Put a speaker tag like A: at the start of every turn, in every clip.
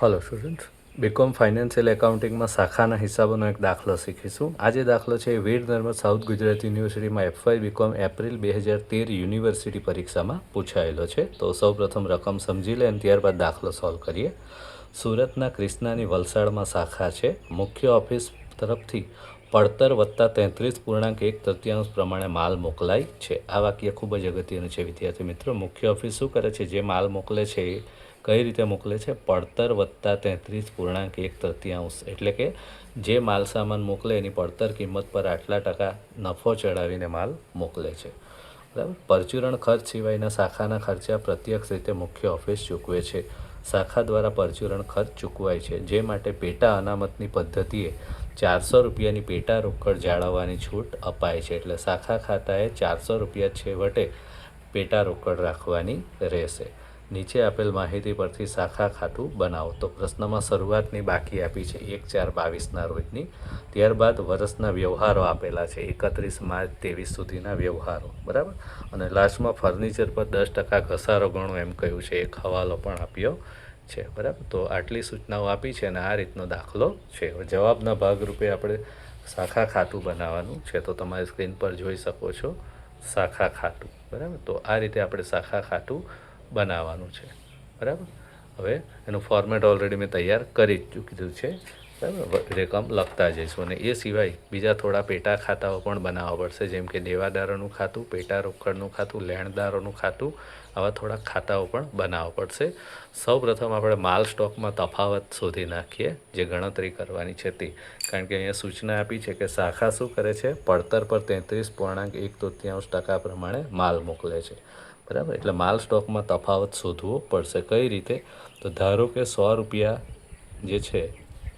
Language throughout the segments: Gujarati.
A: Hello student B Com financial એકાઉન્ટિંગમાં શાખાના હિસાબોનો એક દાખલો શીખીશું. આજે દાખલો છે વીર નર્મદ સાઉથ ગુજરાત યુનિવર્સિટીમાં એફવાય બીકોમ એપ્રિલ બે હજાર તેર યુનિવર્સિટી પરીક્ષામાં પૂછાયેલો છે. તો સૌપ્રથમ રકમ સમજી લે અને ત્યારબાદ દાખલો સોલ્વ કરીએ. સુરતના ક્રિષ્નાની વલસાડમાં શાખા છે. મુખ્ય ઓફિસ તરફથી પડતર વત્તા તેત્રીસ પૂર્ણાંક એક તૃતીયાંશ પ્રમાણે માલ મોકલાય છે. આ વાક્ય ખૂબ જ અગત્યનું છે, વિદ્યાર્થી મિત્રો. મુખ્ય ઓફિસ શું કરે છે? જે માલ મોકલે છે એ કઈ રીતે મોકલે છે? પડતર વત્તા તેત્રીસ પૂર્ણાંક એક તૃતીયાંશ. એટલે કે જે માલ સામાન મોકલે એની પડતર કિંમત પર આટલા ટકા નફો ચડાવીને માલ મોકલે છે. બરાબર? પરચુરણ ખર્ચ સિવાયના શાખાના ખર્ચા પ્રત્યક્ષ રીતે મુખ્ય ઓફિસ ચૂકવે છે. શાખા દ્વારા પરચુરણ ખર્ચ ચૂકવાય છે. જે માટે પેટા અનામતની પદ્ધતિએ ચારસો રૂપિયાની પેટા રોકડ જાળવવાની છૂટ અપાય છે. એટલે શાખા ખાતાએ ચારસો રૂપિયા છેવટે પેટા રોકડ રાખવાની રહેશે. નીચે આપેલ માહિતી પરથી શાખા ખાતું બનાવો. તો પ્રશ્નમાં શરૂઆતની બાકી આપી છે એક ચાર બાવીસના રોજની. ત્યારબાદ વર્ષના વ્યવહારો આપેલા છે એકત્રીસ માર્ચ ત્રેવીસ સુધીના વ્યવહારો. બરાબર? અને લાસ્ટમાં ફર્નિચર પર દસ ટકા ઘસારો ગણો એમ કહ્યું છે. એક હવાલો પણ આપ્યો છે. બરાબર? તો આટલી સૂચનાઓ આપી છે અને આ રીતનો દાખલો છે. જવાબના ભાગરૂપે આપણે શાખા ખાતું બનાવવાનું છે. તો તમારી સ્ક્રીન પર જોઈ શકો છો શાખા ખાતું. બરાબર? તો આ રીતે આપણે શાખા ખાતું બનાવવાનું છે. બરાબર? હવે એનું ફોર્મેટ ઓલરેડી મેં તૈયાર કરી ચૂક્યું છે. બરાબર? રકમ લખતા જઈશું અને એ સિવાય બીજા થોડા પેટા ખાતાઓ પણ બનાવવા પડશે. જેમ કે દેવાદારોનું ખાતું પેટા રોકડનું ખાતું, લેણદારોનું ખાતું, આવા થોડા ખાતાઓ પણ બનાવવા પડશે. સૌપ્રથમ આપણે માલ સ્ટોકમાં તફાવત શોધી નાખીએ, જે ગણતરી કરવાની છે તે. કારણ કે અહીંયા સૂચના આપી છે કે શાખા શું કરે છે? પડતર પર તેત્રીસ પૂર્ણાંક એક તૃતીયાંશ ટકા પ્રમાણે માલ મોકલે છે. બરાબર? એટલે માલ સ્ટોકમાં તફાવત શોધવો પડશે. કઈ રીતે? તો ધારો કે સો રૂપિયા જે છે,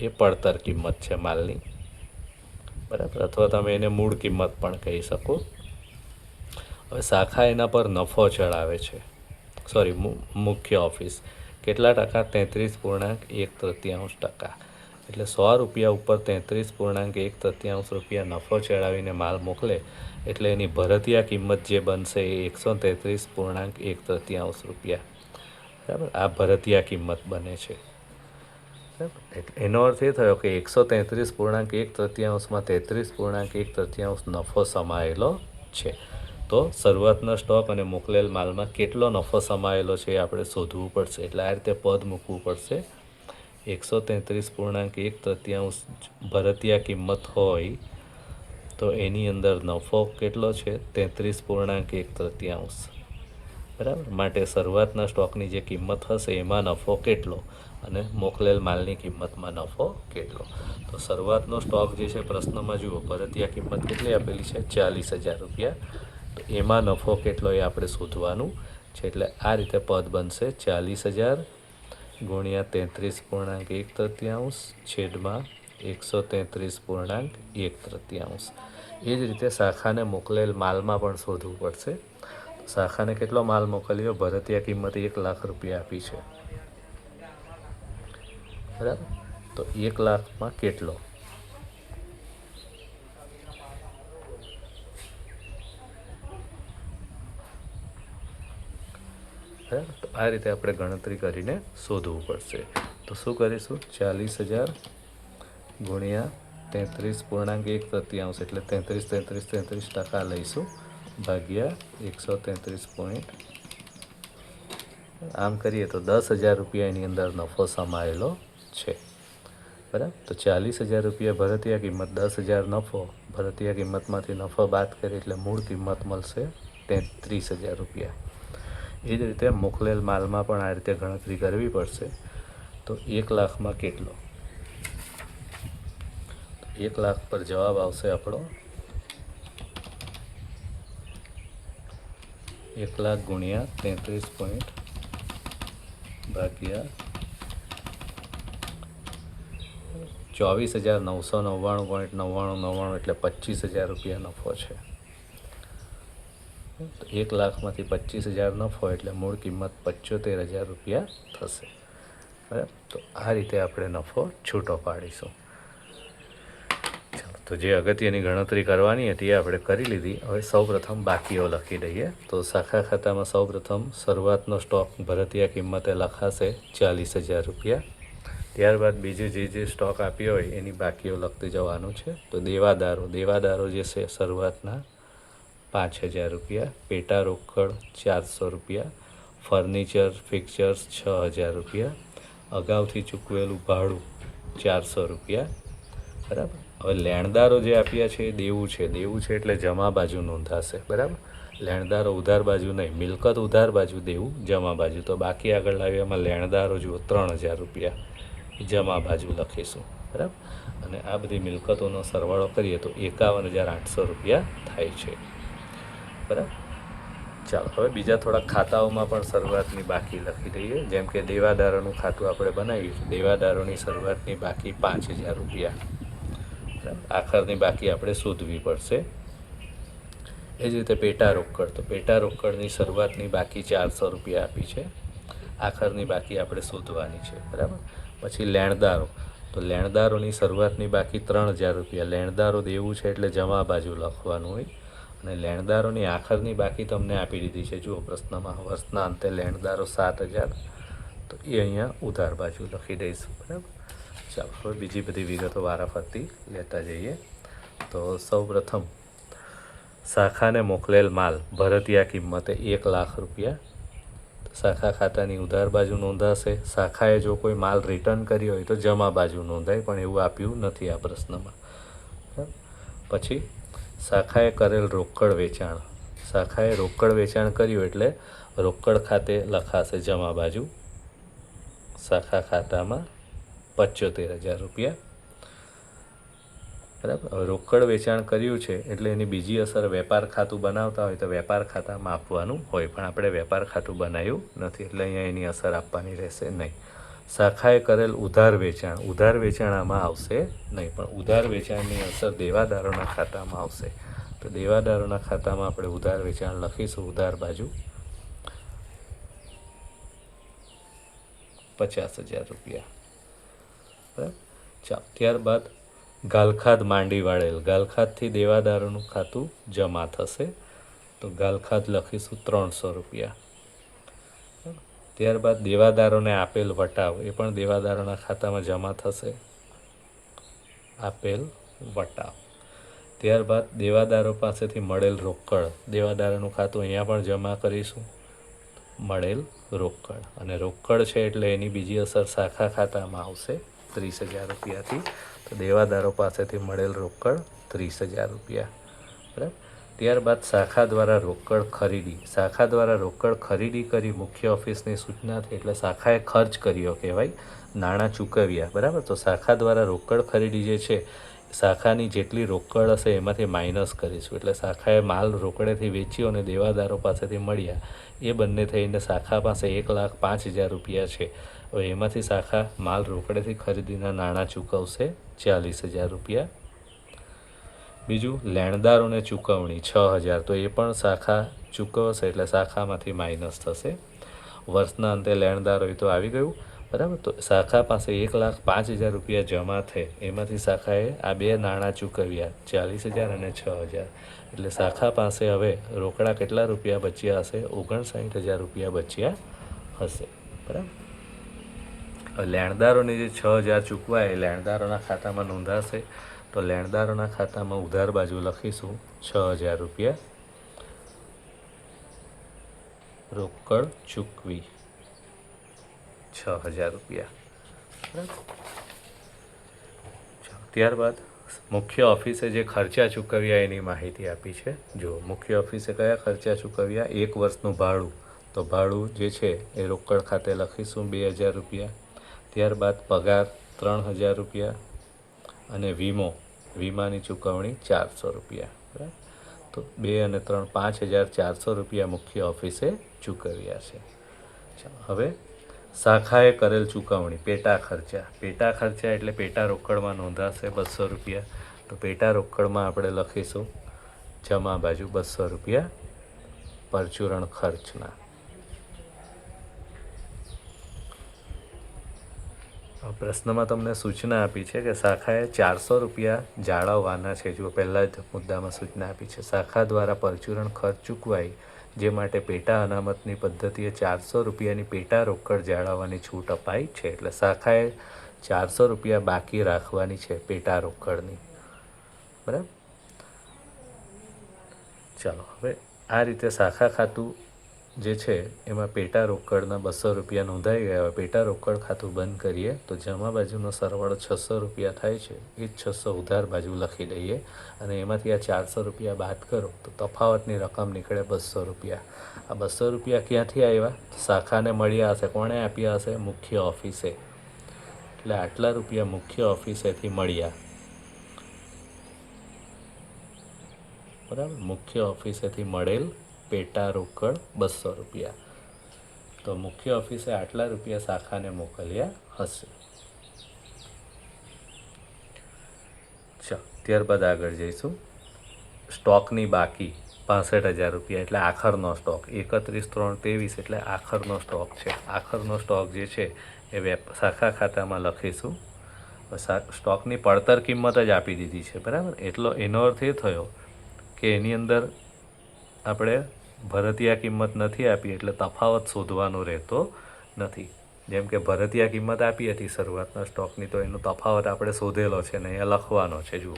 A: એ પડતર કિંમત છે માલની. બરાબર? અથવા તમે એને મૂળ કિંમત પણ કહી શકો. હવે શાખા એના પર નફો ચડાવે છે. સોરી મુખ્ય ઓફિસ. કેટલા ટકા? તેત્રીસ પૂર્ણાંક એક તૃતીયાંશ ટકા. એટલે સો રૂપિયા ઉપર તેત્રીસ પૂર્ણાંક એક તૃતીયાંશ રૂપિયા નફો ચડાવીને માલ મોકલે, એટલે એની ભરતીયા કિંમત જે બનશે એ એકસો તેત્રીસ પૂર્ણાંક એક તૃતીયાંશ રૂપિયા. બરાબર? આ ભરતીયા કિંમત બને છે. બરાબર? એનો અર્થ એ થયો કે એકસો તેત્રીસ પૂર્ણાંક એક તૃતીયાંશમાં તેત્રીસ પૂર્ણાંક એક તૃતીયાંશ નફો સમાયેલો છે. તો શરૂઆતનો સ્ટોક અને મોકલેલ માલમાં કેટલો નફો સમાયેલો છે એ આપણે શોધવું પડશે. એટલે આ રીતે પદ મૂકવું પડશે. એકસો તેત્રીસ પૂર્ણાંક એક તૃતીયાંશ ભરતીયા કિંમત હોય, તો એની અંદર નફો કેટલો છે? તેત્રીસ પૂર્ણાંક એક તૃતીયાંશ. બરાબર? માટે શરૂઆતના સ્ટોકની જે કિંમત હશે, એમાં નફો કેટલો અને મોકલેલ માલની કિંમતમાં નફો કેટલો? તો શરૂઆતનો સ્ટોક જે છે, પ્રશ્નમાં જુઓ. ભરતીયા કિંમત કેટલી આપેલી છે? ચાલીસ હજાર રૂપિયા. તો એમાં નફો કેટલો એ આપણે શોધવાનું છે. એટલે આ રીતે પદ બનશે ચાલીસ હજાર ગુણ્યા તેત્રીસ પૂર્ણાંક એક તૃતીયાંશ છેદમાં એકસો તેત્રીસ પૂર્ણાંક એક તૃતીયાંશ. એ જ રીતે શાખાને મોકલેલ માલમાં પણ શોધવું પડશે. શાખાને કેટલો માલ મોકલ્યો? ભરતીયા કિંમત એક લાખ રૂપિયા આપી છે. બરાબર? તો એક લાખમાં કેટલો? બરાબર તો આ રીતે આપણે ગણતરી કરીને શોધવું પડશે. તો શું કરીશું? ચાલીસ હજાર ગુણ્યા તેત્રીસ પૂર્ણાંક એક તૃતીયાંશ એટલે તેત્રીસ તેત્રીસ તેત્રીસ ટકા લઈશું, ભાગ્યા એકસો તેત્રીસ પોઈન્ટ. આમ કરીએ તો દસ હજાર રૂપિયા એની અંદર નફો સમાયેલો છે. બરાબર? તો ચાલીસ હજાર રૂપિયા ભરતીયા કિંમત, દસ હજાર નફો, ભરતીયા કિંમતમાંથી નફો બાદ કરીએ એટલે મૂળ કિંમત મળશે તેત્રીસ હજાર રૂપિયા. એ જ રીતે મોકલેલ માલમાં પણ આ રીતે ગણતરી કરવી પડશે. તો એક લાખમાં કેટલો? એક લાખ પર જવાબ આવશે આપણો એક લાખ ગુણ્યા તેત્રીસ પોઈન્ટ ભાગ્યા ચોવીસ હજાર નવસો નવ્વાણું પોઈન્ટ નવ્વાણું નવ્વાણું એટલે પચીસ હજાર રૂપિયા નફો છે. તો એક લાખમાંથી પચીસ હજાર નફો એટલે મૂળ કિંમત પંચોતેર હજાર રૂપિયા થશે. બરાબર? તો આ રીતે આપણે નફો છૂટો પાડીશું. ચાલો, તો જે અગત્યની ગણતરી કરવાની હતી એ આપણે કરી લીધી. હવે સૌપ્રથમ બાકીઓ લખી દઈએ. તો શાખા ખાતામાં સૌપ્રથમ શરૂઆતનો સ્ટોક ભરતીયા કિંમતે લખાશે ચાલીસ હજાર રૂપિયા. ત્યારબાદ બીજું જે જે સ્ટોક આપ્યો હોય એની બાકીઓ લખતી જવાનું છે. તો દેવાદારો દેવાદારો જે છે શરૂઆતના પાંચ હજાર રૂપિયા, પેટા રોકડ ચારસો રૂપિયા, ફર્નિચર ફિક્ચર્સ છ હજાર રૂપિયા, અગાઉથી ચૂકવેલું ભાડું ચારસો રૂપિયા. બરાબર? હવે લેણદારો જે આપ્યા છે એ દેવું છે. દેવું છે એટલે જમા બાજુ નોંધાશે. બરાબર? લેણદારો ઉધાર બાજુ નહીં. મિલકત ઉધાર બાજુ દેવું, જમા બાજુ. તો બાકી આગળ લાવ્યા એમાં લેણદારો જુઓ, ત્રણ હજાર રૂપિયા જમા બાજુ લખીશું. બરાબર? અને આ બધી મિલકતોનો સરવાળો કરીએ તો એકાવન હજાર આઠસો રૂપિયા થાય છે. બરાબર. ચાલો, હવે બીજા થોડા ખાતાઓમાં પણ શરૂઆતની બાકી લખી દઈએ. જેમ કે દેવાદારોનું ખાતું આપણે બનાવ્યું દેવાદારોની શરૂઆતની બાકી પાંચ હજાર રૂપિયા. આખરની બાકી આપણે શોધવી પડશે. એ જ રીતે પેટા રોકડ. તો પેટા રોકડની શરૂઆતની બાકી ચારસો રૂપિયા આપી છે. આખરની બાકી આપણે શોધવાની છે. બરાબર. પછી લેણદારો. તો લેણદારોની શરૂઆતની બાકી ત્રણ હજાર રૂપિયા. લેણદારો દેવું છે એટલે જમા બાજુ લખવાનું હોય. અને લેણદારોની આખરની બાકી તમને આપી દીધી છે. જુઓ, પ્રશ્નમાં વર્ષના અંતે લેણદારો સાત હજાર. તો એ અહીંયા ઉધાર બાજુ લખી દઈશું. બરાબર? ચાલો, હવે બીજી બધી વિગતો વારાફરતી લેતા જઈએ. તો સૌ પ્રથમ, શાખાને મોકલેલ માલ ભરતિયા કિંમતે એક લાખ રૂપિયા. શાખા ખાતાની ઉધાર બાજુ નોંધાશે. શાખાએ જો કોઈ માલ રિટર્ન કર્યો હોય તો જમા બાજુ નોંધાય, પણ એવું આપ્યું નથી આ પ્રશ્નમાં. પછી શાખાએ કરેલ રોકડ વેચાણ. શાખાએ રોકડ વેચાણ કર્યું એટલે રોકડ ખાતે લખાશે જમા બાજુ શાખા ખાતામાં પચોતેર હજાર રૂપિયા. બરાબર? રોકડ વેચાણ કર્યું છે એટલે એની બીજી અસર વેપાર ખાતું બનાવતા હોય તો વેપાર ખાતામાં આપવાનું હોય, પણ આપણે વેપાર ખાતું બનાવ્યું નથી એટલે અહીંયા એની અસર આપવાની રહેશે નહીં. શાખાએ કરેલ ઉધાર વેચાણ. ઉધાર વેચાણ આમાં આવશે નહીં, પણ ઉધાર વેચાણની અસર દેવાદારોના ખાતામાં આવશે. તો દેવાદારોના ખાતામાં આપણે ઉધાર વેચાણ લખીશું, ઉધાર બાજુ પચાસ હજાર રૂપિયા. બરાબર? ચાલો, ત્યારબાદ ગાલખાદ માંડી વાળેલ. ગાલખાદથી દેવાદારોનું ખાતું જમા થશે. તો ગાલખાદ લખીશું ત્રણસો રૂપિયા. ત્યારબાદ દેવાદારોને આપેલ વટાવ, એ પણ દેવાદારોના ખાતામાં જમા થશે. આપેલ વટાવ. ત્યારબાદ દેવાદારો પાસેથી મળેલ રોકડ, દેવાદારોનું ખાતું અહીંયા પણ જમા કરીશું. મળેલ રોકડ. અને રોકડ છે એટલે એની બીજી અસર શાખા ખાતામાં આવશે, ત્રીસ હજાર રૂપિયાથી. તો દેવાદારો પાસેથી મળેલ રોકડ, ત્રીસ હજાર રૂપિયા. બરાબર? ત્યારબાદ શાખા દ્વારા રોકડ ખરીદી. શાખા દ્વારા રોકડ ખરીદી કરી મુખ્ય ઓફિસની સૂચનાથી એટલે શાખાએ ખર્ચ કર્યો કહેવાય. નાણાં ચૂકવ્યા. બરાબર? તો શાખા દ્વારા રોકડ ખરીદી જે છે, શાખાની જેટલી રોકડ હશે એમાંથી માઇનસ કરીશું. એટલે શાખાએ માલ રોકડેથી વેચ્યો અને દેવાદારો પાસેથી મળ્યા. એ બંને થઈને શાખા પાસે એક લાખ પાંચ હજાર રૂપિયા છે. હવે એમાંથી શાખા માલ રોકડેથી ખરીદીના નાણાં ચૂકવશે ચાલીસ હજાર રૂપિયા. બીજું, લેણદારોને ચૂકવણી, છ હજાર. તો એ પણ શાખા ચૂકવશે એટલે શાખામાંથી માઇનસ થશે. વર્ષના અંતે લેણદાર હોય તો આવી ગયું. બરાબર? તો શાખા પાસે એક લાખ પાંચ હજાર રૂપિયા જમા થાય એમાંથી શાખાએ આ બે નાણાં ચૂકવ્યા, ચાલીસ હજાર અને છ હજાર. એટલે શાખા પાસે હવે રોકડા કેટલા રૂપિયા બચ્યા હશે? ઓગણસાઠ હજાર રૂપિયા બચ્યા હશે. બરાબર? લેણદારોને જે છ હજાર ચૂકવાય, એ લેણદારોના ખાતામાં નોંધાશે. તો લેણદારોના ખાતામાં ઉધાર બાજુ લખીશું છ હજાર રૂપિયા. રોકડ ચૂકવી. છ હજાર રૂપિયા. ત્યારબાદ મુખ્ય ઓફિસે જે ખર્ચા ચૂકવ્યા એની માહિતી આપી છે. જો મુખ્ય ઓફિસે કયા ખર્ચા ચૂકવ્યા? એક વર્ષનું ભાડું. તો ભાડું જે છે એ રોકડ ખાતે લખીશું બે હજાર રૂપિયા. ત્યારબાદ પગાર ત્રણ હજાર રૂપિયા. અને વીમો, વીમાની ચૂકવણી ચારસો રૂપિયા, બરાબર? તો બે અને ત્રણ પાંચ હજાર ચારસો રૂપિયા મુખ્ય ઓફિસે ચૂકવ્યા છે. હવે શાખાએ કરેલ ચૂકવણી, પેટા ખર્ચા. પેટા ખર્ચા એટલે પેટા રોકડમાં નોંધાશે બસો રૂપિયા. તો પેટા રોકડમાં આપણે લખીશું જમા બાજુ બસો રૂપિયા પરચુરણ ખર્ચના. પ્રશ્નમાં તમને સૂચના આપી છે કે શાખાએ ચારસો રૂપિયા જાળવવાના છે. જો પહેલાં જ મુદ્દામાં સૂચના આપી છે. શાખા દ્વારા પરચુરણ ખર્ચ ચૂકવાય, જે માટે પેટા અનામતની પદ્ધતિએ ચારસો રૂપિયાની પેટા રોકડ જાળવવાની છૂટ અપાઈ છે. એટલે શાખાએ ચારસો રૂપિયા બાકી રાખવાની છે પેટા રોકડની. બરાબર? ચાલો, હવે આ રીતે શાખા ખાતું જે છે, એમાં પેટા રોકડના બસો રૂપિયા નોંધાઈ ગયા પેટા રોકડ ખાતું બંધ કરીએ, તો જમા બાજુનો સરવાળો છસો રૂપિયા થાય છે. એ જ છસો ઉધાર બાજુ લખી દઈએ અને એમાંથી આ ચારસો રૂપિયા બાદ કરો, તો તફાવતની રકમ નીકળે બસો રૂપિયા. આ બસો રૂપિયા ક્યાંથી આવ્યા? શાખાને મળ્યા હશે, કોણે આપ્યા હશે? મુખ્ય ઓફિસે. એટલે આટલા રૂપિયા મુખ્ય ઓફિસેથી મળ્યા. બરાબર? મુખ્ય ઓફિસેથી મળેલ પેટા રોકડ બસો રૂપિયા. તો મુખ્ય ઓફિસે આટલા રૂપિયા શાખાને મોકલ્યા હશે. ચાલો ત્યારબાદ આગળ જઈશું. સ્ટોકની બાકી પાસઠ હજાર રૂપિયા એટલે આખરનો સ્ટોક. એકત્રીસ ત્રણ ત્રેવીસ એટલે આખરનો સ્ટોક છે. આખરનો સ્ટોક જે છે એ વેપ, શાખા ખાતામાં લખીશું. સ્ટોકની પડતર કિંમત જ આપી દીધી છે, બરાબર? એટલો એનો અર્થ એ થયો કે એની અંદર આપણે ભરતિયા કિંમત નથી આપી એટલે તફાવત શોધવાનો રહેતો નથી. જેમ કે ભરતિયા કિંમત આપી હતી શરૂઆતના સ્ટોકની, તો એનો તફાવત આપણે શોધેલો છે ને અહીંયા લખવાનો છે. જુઓ.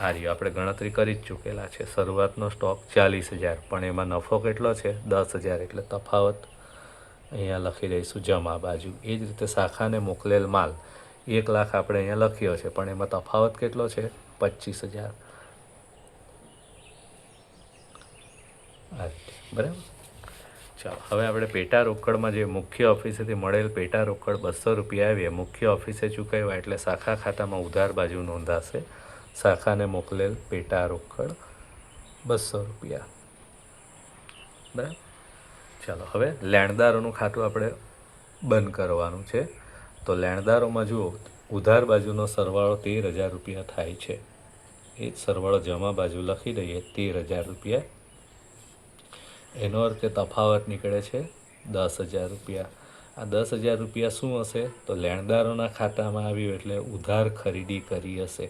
A: હા જી આપણે ગણતરી કરી જ ચૂકેલા છે. શરૂઆતનો સ્ટોક ચાલીસ હજાર, પણ એમાં નફો કેટલો છે? દસ હજાર. એટલે તફાવત અહીંયા લખી દઈશું. જમા બાજુ. એ જ રીતે શાખાને મોકલેલ માલ. એક લાખ આપણે અહીંયા લખ્યો છે, પણ એમાં તફાવત કેટલો છે? પચીસ હજાર. રીતે બરાબર. ચાલો, હવે આપણે પેટા રોકડમાં જે મુખ્ય ઓફિસેથી મળેલ પેટા રોકડ બસો રૂપિયા આવીએ મુખ્ય ઓફિસે ચૂકવ્યા એટલે શાખા ખાતામાં ઉધાર બાજુ નોંધાશે. શાખાને મોકલેલ પેટા રોકડ બસો રૂપિયા. બરાબર? ચાલો, હવે લેણદારોનું ખાતું આપણે બંધ કરવાનું છે. તો લેણદારોમાં જુઓ, ઉધાર બાજુનો સરવાળો તેર હજાર રૂપિયા થાય છે. એ સરવાળો જમા બાજુ લખી દઈએ, તેર હજાર રૂપિયા એનો અર્થ તફાવત નીકળે છે દસ હજાર રૂપિયા. આ દસ હજાર રૂપિયા શું હશે? તો લેણદારોના ખાતામાં આવ્યું એટલે ઉધાર ખરીદી કરી હશે?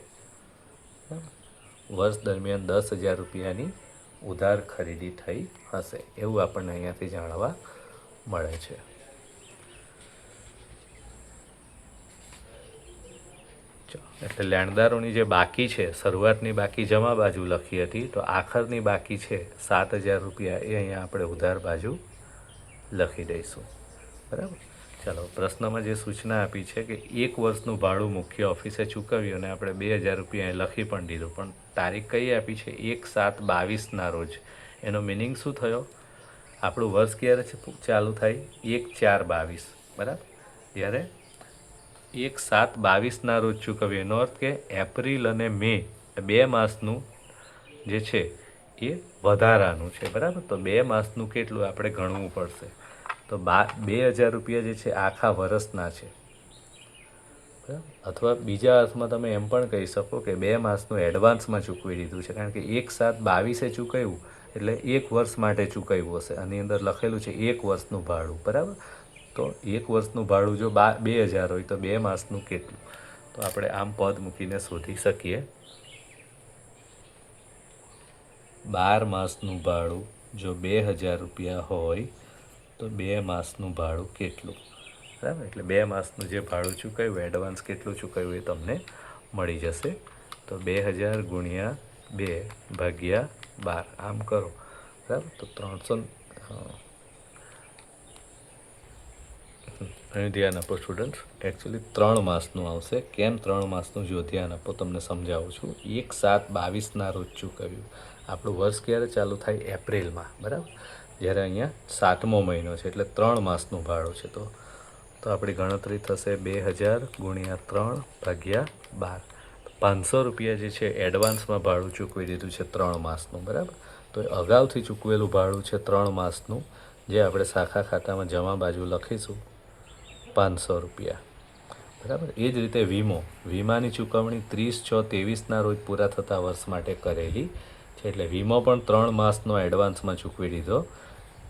A: વર્ષ દરમિયાન દસ હજાર રૂપિયાની ઉધાર ખરીદી થઈ હશે. એવું આપણને અહીંયાથી જાણવા મળે છે ચાલો. એટલે લેણદારોની જે બાકી છે, શરૂઆતની બાકી જમા બાજુ લખી હતી, તો આખરની બાકી છે સાત હજાર રૂપિયા એ અહીંયા આપણે ઉધાર બાજુ લખી દઈશું. બરાબર? ચાલો, પ્રશ્નમાં જે સૂચના આપી છે કે એક વર્ષનું ભાડું મુખ્ય ઓફિસે ચૂકવ્યું અને આપણે બે હજાર રૂપિયા લખી પણ દીધું. પણ તારીખ કઈ આપી છે? એક સાત બાવીસના રોજ. એનો મિનિંગ શું થયો? આપણું વર્ષ ક્યારે ચાલુ થાય? એક ચાર બાવીસ. બરાબર? જ્યારે એક સાત બાવીસના રોજ ચૂકવ્યું એનો અર્થ કે એપ્રિલ અને મે બે માસનું જે છે એ વધારાનું છે. બરાબર? તો બે માસનું કેટલું આપણે ગણવું પડશે? તો બા બે હજાર રૂપિયા જે છે આખા વર્ષના છે. અથવા બીજા અર્થમાં તમે એમ પણ કહી શકો કે બે માસનું એડવાન્સમાં ચૂકવી દીધું છે. કારણ કે એક સાત બાવીસે ચૂકવ્યું એટલે એક વર્ષ માટે ચૂકવ્યું હશે. આની અંદર લખેલું છે એક વર્ષનું ભાડું. બરાબર? તો એક વર્ષનું ભાડું જો બા બે હજાર હોય તો બે માસનું કેટલું? તો આપણે આમ પદ મૂકીને શોધી શકીએ. બાર માસનું ભાડું જો બે હજાર રૂપિયા હોય તો બે માસનું ભાડું કેટલું? બરાબર? એટલે બે માસનું જે ભાડું ચૂકવ્યું એડવાન્સ કેટલું ચૂકવ્યું એ તમને મળી જશે. તો બે હજાર ગુણ્યા બે ભાગ્યા બાર. આમ કરો. બરાબર? તો ત્રણસો ધ્યાન આપો સ્ટુડન્ટ એકચ્યુઅલી ત્રણ માસનું આવશે. કેમ ત્રણ માસનું? જો ધ્યાન તમને સમજાવું છું. એક સાત બાવીસના રોજ ચૂકવ્યું આપણું વર્ષ ક્યારે ચાલુ થાય? એપ્રિલમાં. બરાબર? જ્યારે અહીંયા સાતમો મહિનો છે, એટલે ત્રણ માસનું ભાડું છે તો. તો આપણી ગણતરી થશે બે હજાર ગુણ્યા ત્રણ ભાગ્યા બાર. પાંચસો રૂપિયા જે છે એડવાન્સમાં ભાડું ચૂકવી દીધું છે ત્રણ માસનું. બરાબર? તો એ અગાઉથી ચૂકવેલું ભાડું છે ત્રણ માસનું, જે આપણે શાખા ખાતામાં જમા બાજુ લખીશું. પાંચસો રૂપિયા. બરાબર? એ જ રીતે વીમો. વીમાની ચૂકવણી ત્રીસ, છ, ત્રેવીસના રોજ પૂરા થતા વર્ષ માટે કરેલી છે. એટલે વીમો પણ ત્રણ માસનો એડવાન્સમાં ચૂકવી દીધો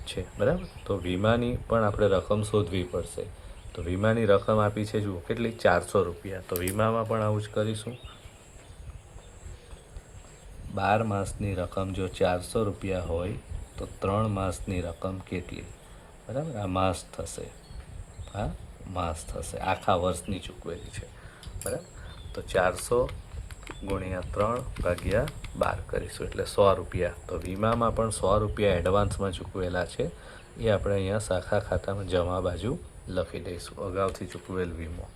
A: છે. બરાબર? તો વીમાની પણ આપણે રકમ શોધવી પડશે. તો વીમાની રકમ આપી છે, જુઓ, કેટલી? ચારસો રૂપિયા. તો વીમામાં પણ આવું જ કરીશું. બાર માસની રકમ જો ચારસો રૂપિયા હોય, તો ત્રણ માસની રકમ કેટલી? બરાબર? આ માસ થશે. હા? માસ થશે. આખા વર્ષની ચૂકવેલી છે. બરાબર? તો ચારસો ગુણ્યા ત્રણ ભાગ્યા બાર કરીશું. એટલે સો રૂપિયા. તો વીમામાં પણ સો રૂપિયા એડવાન્સમાં ચૂકવેલા છે. એ આપણે અહીંયા શાખા ખાતામાં જમા બાજુ લખી દઈશું. અગાઉથી ચૂકવેલ વીમો.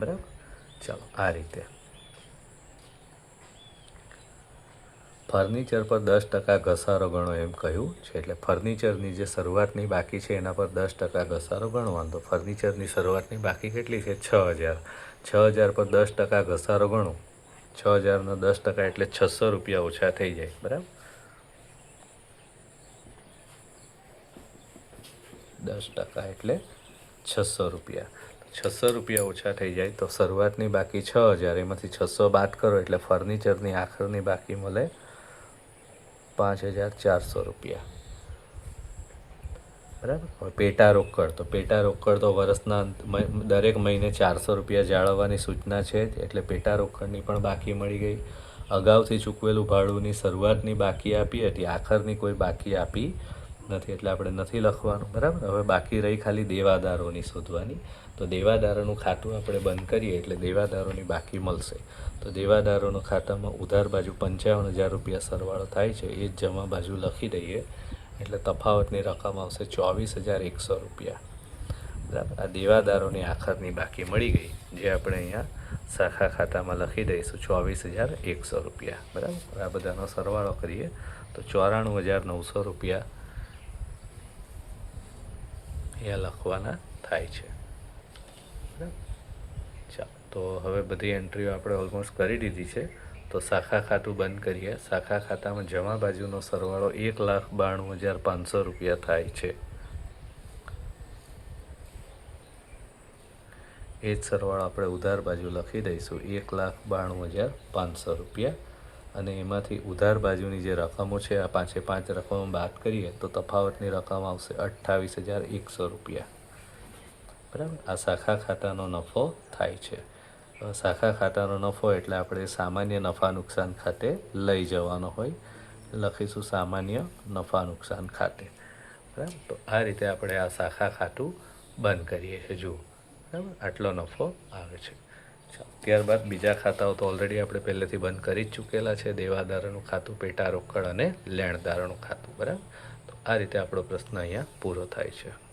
A: બરાબર? ચાલો, આ રીતે. ફર્નિચર પર દસ ટકા ઘસારો ગણો એમ કહ્યું છે. એટલે ફર્નિચરની જે શરૂઆતની બાકી છે, એના પર દસ ટકા ઘસારો ગણવાનો તો ફર્નિચરની શરૂઆતની બાકી કેટલી છે? છ હજાર. છ હજાર પર દસ ટકા ઘસારો ગણો. છ હજારના દસ ટકા એટલે છસો રૂપિયા ઓછા થઈ જાય. બરાબર? દસ ટકા એટલે છસો રૂપિયા. છસો રૂપિયા ઓછા થઈ જાય તો શરૂઆતની બાકી છ હજાર. એમાંથી છસો બાદ કરો એટલે ફર્નિચરની આખરની બાકી મળે પાંચ હજાર ચારસો રૂપિયા. બરાબર? પેટા રોકડ, તો પેટા રોકડ તો વર્ષના દરેક મહિને ચારસો રૂપિયા જાળવવાની સૂચના છે, એટલે પેટા રોકડની પણ બાકી મળી ગઈ. અગાઉથી ચૂકવેલું ભાડુંની શરૂઆતની બાકી આપી હતી આખરની કોઈ બાકી આપી નથી, એટલે આપણે નથી લખવાનું. બરાબર? હવે બાકી રહી ખાલી દેવાદારોની શોધવાની. તો દેવાદારોનું ખાતું આપણે બંધ કરીએ એટલે દેવાદારોની બાકી મળશે. તો દેવાદારોના ખાતામાં ઉધાર બાજુ પંચાવન હજાર રૂપિયા સરવાળો થાય છે, એ જ જમા બાજુ લખી દઈએ. એટલે તફાવતની રકમ આવશે ચોવીસ હજાર એકસો રૂપિયા. બરાબર? આ દેવાદારોની આખરની બાકી મળી ગઈ, જે આપણે અહીંયા શાખા ખાતામાં લખી દઈશું, ચોવીસ હજાર એકસો રૂપિયા. બરાબર? આ બધાનો સરવાળો કરીએ તો ચોરાણું હજાર નવસો રૂપિયા અહીંયા લખવાના થાય છે. ચાલો, તો હવે બધી એન્ટ્રીઓ આપણે ઓલમોસ્ટ કરી દીધી છે. તો શાખા ખાતું બંધ કરીએ. શાખા ખાતામાં જમા બાજુનો સરવાળો એક લાખ બાણું હજાર પાંચસો રૂપિયા થાય છે. એ જ સરવાળો આપણે ઉધાર બાજુ લખી દઈશું. એક લાખ બાણું હજાર પાંચસો રૂપિયા અને એમાંથી ઉધાર બાજુની જે રકમો છે, આ પાંચે પાંચ રકમો બાદ કરીએ, તો તફાવતની રકમ આવશે અઠ્ઠાવીસ હજાર એકસો રૂપિયા. બરાબર? આ શાખા ખાતાનો નફો થાય છે. શાખા ખાતાનો નફો એટલે આપણે સામાન્ય નફા નુકસાન ખાતે લઈ જવાનો હોય. લખીશું સામાન્ય નફા નુકસાન ખાતે. બરાબર? તો આ રીતે આપણે આ શાખા ખાતું બંધ કરીએ છીએ જુઓ બરાબર? આટલો નફો આવે છે. ત્યારબાદ બીજા ખાતાઓ તો ઓલરેડી આપણે પહેલેથી બંધ કરી જ ચૂકેલા છે. દેવાદારાનું ખાતું, પેટા રોકડ અને લેણદારાનું ખાતું, બરાબર? તો આ રીતે આપણો પ્રશ્ન અહીંયા પૂરો થાય છે.